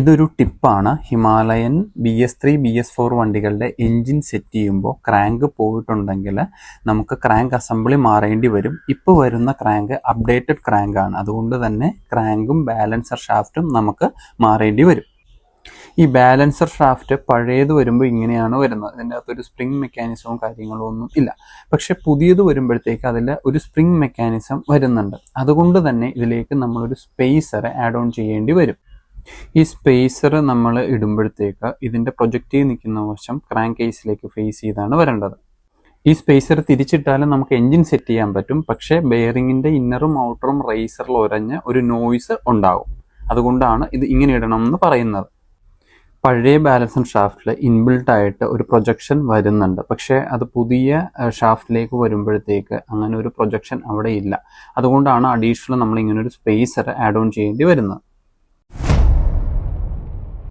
ഇതൊരു ടിപ്പാണ്. Himalayan B S three B S four വണ്ടികളുടെ എൻജിൻ സെറ്റ് ചെയ്യുമ്പോൾ ക്രാങ്ക് പോയിട്ടുണ്ടെങ്കിൽ നമുക്ക് ക്രാങ്ക് അസംബ്ലി മാറേണ്ടി വരും. ഇപ്പോൾ വരുന്ന ക്രാങ്ക് അപ്ഡേറ്റഡ് ക്രാങ്ക് ആണ്. അതുകൊണ്ട് തന്നെ ക്രാങ്കും ബാലൻസർ ഷാഫ്റ്റും നമുക്ക് മാറേണ്ടി വരും. ഈ ബാലൻസർ ഷാഫ്റ്റ് പഴയത് വരുമ്പോൾ ഇങ്ങനെയാണ് വരുന്നത്. അതിന്റെ അകത്തൊരു സ്പ്രിംഗ് മെക്കാനിസവും കാര്യങ്ങളും ഒന്നും ഇല്ല. പക്ഷെ പുതിയത് വരുമ്പോഴത്തേക്ക് അതിൽ ഒരു സ്പ്രിംഗ് മെക്കാനിസം വരുന്നുണ്ട്. അതുകൊണ്ട് തന്നെ ഇതിലേക്ക് നമ്മളൊരു സ്പേസറെ ആഡ് ഓൺ ചെയ്യേണ്ടി വരും. ഈ സ്പേസർ നമ്മൾ ഇടുമ്പോഴത്തേക്ക് ഇതിന്റെ പ്രൊജക്റ്റ് നിൽക്കുന്ന വശം ക്രാങ്ക് കേസിലേക്ക് ഫേസ് ചെയ്താണ് വരേണ്ടത്. ഈ സ്പേസർ തിരിച്ചിട്ടാലും നമുക്ക് എൻജിൻ സെറ്റ് ചെയ്യാൻ പറ്റും. പക്ഷേ ബെയറിങ്ങിന്റെ ഇന്നറും ഔട്ടറും റേസറിൽ ഒരഞ്ഞ് ഒരു നോയ്സ് ഉണ്ടാകും. അതുകൊണ്ടാണ് ഇത് ഇങ്ങനെ ഇടണം എന്ന് പറയുന്നത്. പഴയ ബാലൻസൺ ഷാഫ്റ്റിൽ ഇൻബിൽട്ട് ആയിട്ട് ഒരു പ്രൊജക്ഷൻ വരുന്നുണ്ട്. പക്ഷേ അത് പുതിയ ഷാഫ്റ്റിലേക്ക് വരുമ്പോഴത്തേക്ക് അങ്ങനെ ഒരു പ്രൊജക്ഷൻ അവിടെ ഇല്ല. അതുകൊണ്ടാണ് അഡീഷണൽ നമ്മൾ ഇങ്ങനെ ഒരു സ്പേസർ ആഡ് ഓൺ ചെയ്യേണ്ടി വരുന്നത്.